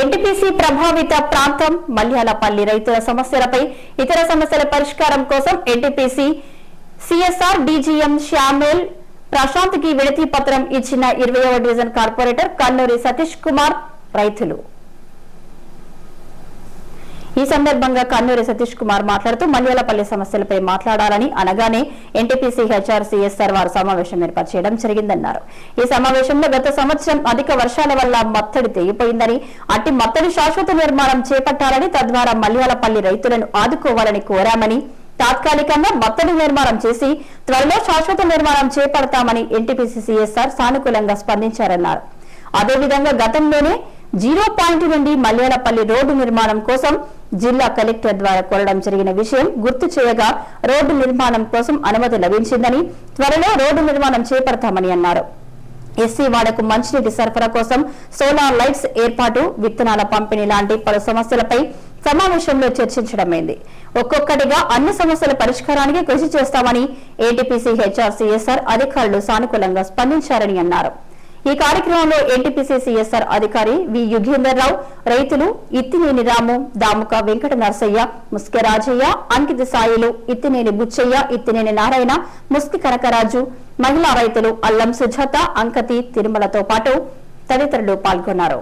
NTPC ప్రభావిత ప్రాంతం మల్యాలపల్లి రైతుల సమస్యలపై ఇతర సమస్యల పరిష్కారం కోసం ఎన్టీపీసీ సిఎస్ఆర్ డీజీఎం శ్యామేల్ ప్రశాంత్కి విడతి పత్రం ఇచ్చిన ఇరవయవ డివిజన్ కార్పొరేటర్ కన్నూరి సతీష్ కుమార్ రైతులు. ఈ సందర్భంగా కన్నూరి సతీష్ కుమార్ మాట్లాడుతూ మల్యాలపల్లి సమస్యలపై మాట్లాడాలని అనగానే ఎన్టీపీసీ హెచ్ఆర్ వారు సమావేశం ఏర్పాటు చేయడం జరిగిందన్నారు. ఈ సమావేశంలో గత సంవత్సరం అధిక వర్షాల వల్ల మత్తడి తెగిపోయిందని అట్టి మత్తడి శాశ్వత నిర్మాణం చేపట్టాలని తద్వారా మల్యాలపల్లి రైతులను ఆదుకోవాలని కోరామని తాత్కాలికంగా మత్తడి నిర్మాణం చేసి త్వరలో శాశ్వత నిర్మాణం చేపడతామని ఎన్టీపీసీ సిఎస్ఆర్ సానుకూలంగా స్పందించారన్నారు. అదేవిధంగా గతంలోనే జీరో పాయింట్ నుండి మల్లేలపల్లి రోడ్డు నిర్మాణం కోసం జిల్లా కలెక్టర్ ద్వారా కోరడం జరిగిన విషయం గుర్తు చేయగా రోడ్డు నిర్మాణం కోసం అనుమతి లభించిందని త్వరలో రోడ్డు నిర్మాణం చేపడతామని అన్నారు. ఎస్సీ వాడకు మంచినీటి సరఫరా కోసం సోలార్ లైట్స్ ఏర్పాటు విత్తనాల పంపిణీ లాంటి పలు సమస్యలపై సమావేశంలో చర్చించడమైంది. ఒక్కొక్కటిగా అన్ని సమస్యల పరిష్కారానికి కృషి చేస్తామని ఏటీపీసీ హెచ్ఆర్ సిఎస్ఆర్ అధికారులు సానుకూలంగా స్పందించారని అన్నారు. ఈ కార్యక్రమంలో ఎన్టీపీసీ సిఎస్ఆర్ అధికారి వి యుగేందర్రావు రైతులు ఇత్తినేని రాము దాముక వెంకట నరసయ్య ముస్కె రాజయ్య అంకిత సాయిలు ఇత్తినేని బుచ్చయ్య ఇత్తినేని నారాయణ ముస్కి కనకరాజు మహిళా రైతులు అల్లం సుజాత అంకతి తిరుమలతో పాటు తదితరులు పాల్గొన్నారు.